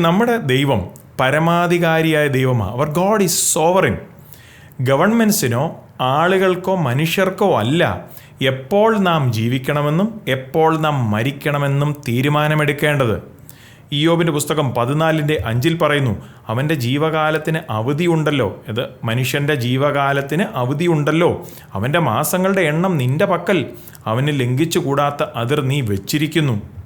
നമ്മുടെ ദൈവം പരമാധികാരിയായ ദൈവമാണ് അവർ ഗോഡ് ഈസ് സോവറിൻ ഗവൺമെന്റ്സിനോ ആളുകൾക്കോ മനുഷ്യർക്കോ അല്ല എപ്പോൾ നാം ജീവിക്കണമെന്നും എപ്പോൾ നാം മരിക്കണമെന്നും തീരുമാനമെടുക്കേണ്ടത്. ഇയോബിന്റെ പുസ്തകം പതിനാലിന്റെ അഞ്ചിൽ പറയുന്നു അവന്റെ ജീവകാലത്തിന് അവധിയുണ്ടല്ലോ ഇത് മനുഷ്യന്റെ ജീവകാലത്തിന് അവധിയുണ്ടല്ലോ അവന്റെ മാസങ്ങളുടെ എണ്ണം നിന്റെ പക്കൽ. അവന് ലംഘിച്ചുകൂടാത്ത അതിർ നീ വെച്ചിരിക്കുന്നു.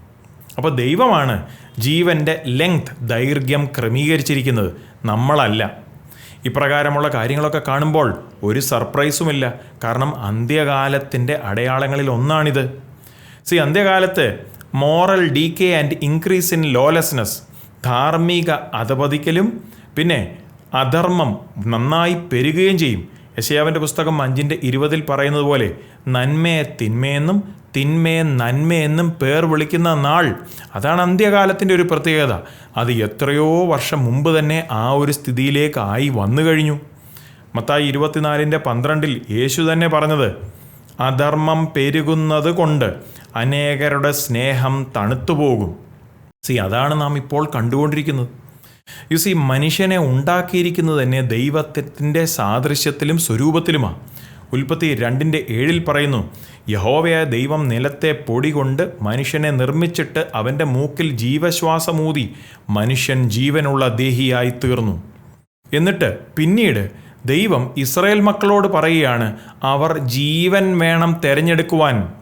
അപ്പോൾ ദൈവമാണ് ജീവന്റെ ലെങ്ത് ദൈർഘ്യം ക്രമീകരിച്ചിരിക്കുന്നത്. നമ്മളല്ല. ഇപ്രകാരമുള്ള കാര്യങ്ങളൊക്കെ കാണുമ്പോൾ ഒരു സർപ്രൈസുമില്ല കാരണം അന്ത്യകാലത്തിന്റെ അടയാളങ്ങളിൽ ഒന്നാണിത്. സി അന്ത്യകാലത്ത് moral decay and increase in lawlessness ധാർമ്മിക അധപതിക്കലും പിന്നെ അധർമ്മം നന്നായി പെരുകുകയും ചെയ്യും. യശയാവിന്റെ പുസ്തകം അഞ്ചിന്റെ ഇരുപതിൽ പറയുന്നത് പോലെ നന്മയെ തിന്മയെന്നും തിന്മയെ നന്മയെന്നും പേർ വിളിക്കുന്ന നാൾ. അതാണ് അന്ത്യകാലത്തിന്റെ ഒരു പ്രത്യേകത. അത് എത്രയോ വർഷം മുമ്പ് തന്നെ ആ ഒരു സ്ഥിതിയിലേക്ക് ആയി വന്നു കഴിഞ്ഞു. മത്തായി ഇരുപത്തിനാലിന്റെ പന്ത്രണ്ടിൽ യേശു തന്നെ പറഞ്ഞത് അധർമ്മം പെരുകുന്നത് കൊണ്ട് അനേകരുടെ സ്നേഹം തണുത്തുപോകും. സി അതാണ് നാം ഇപ്പോൾ കണ്ടുകൊണ്ടിരിക്കുന്നത്. യു സി മനുഷ്യനെ ഉണ്ടാക്കിയിരിക്കുന്നത് തന്നെ ദൈവത്തിന്റെ സാദൃശ്യത്തിലും സ്വരൂപത്തിലുമാണ് ഉൽപ്പത്തി രണ്ടിന്റെ ഏഴിൽ പറയുന്നു യഹോവയായ ദൈവം നിലത്തെ പൊടി കൊണ്ട് മനുഷ്യനെ നിർമ്മിച്ചിട്ട് അവന്റെ മൂക്കിൽ ജീവശ്വാസമൂതി മനുഷ്യൻ ജീവനുള്ള ദേഹിയായി തീർന്നു. എന്നിട്ട് പിന്നീട് ദൈവം ഇസ്രയേൽ മക്കളോട് പറയുകയാണ് അവർ ജീവൻ വേണം തിരഞ്ഞെടുക്കുവാൻ.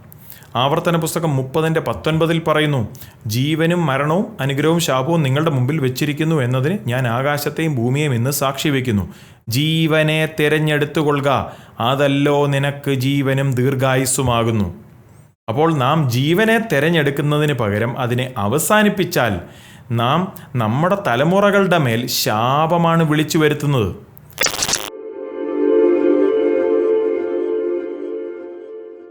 ആവർത്തന പുസ്തകം മുപ്പതിന്റെ പത്തൊൻപതിൽ പറയുന്നു ജീവനും മരണവും അനുഗ്രഹവും ശാപവും നിങ്ങളുടെ മുമ്പിൽ വെച്ചിരിക്കുന്നു എന്നതിന് ഞാൻ ആകാശത്തെയും ഭൂമിയെയും ഇന്ന് സാക്ഷി വയ്ക്കുന്നു ജീവനെ തിരഞ്ഞെടുത്തുകൊള്ളുക. അതല്ലോ നിനക്ക് ജീവനും ദീർഘായുസ്സുമാകുന്നു. അപ്പോൾ നാം ജീവനെ തിരഞ്ഞെടുക്കുന്നതിന് പകരം അതിനെ അവസാനിപ്പിച്ചാൽ നാം നമ്മുടെ തലമുറകളുടെ മേൽ ശാപമാണ് വിളിച്ചു വരുത്തുന്നത്.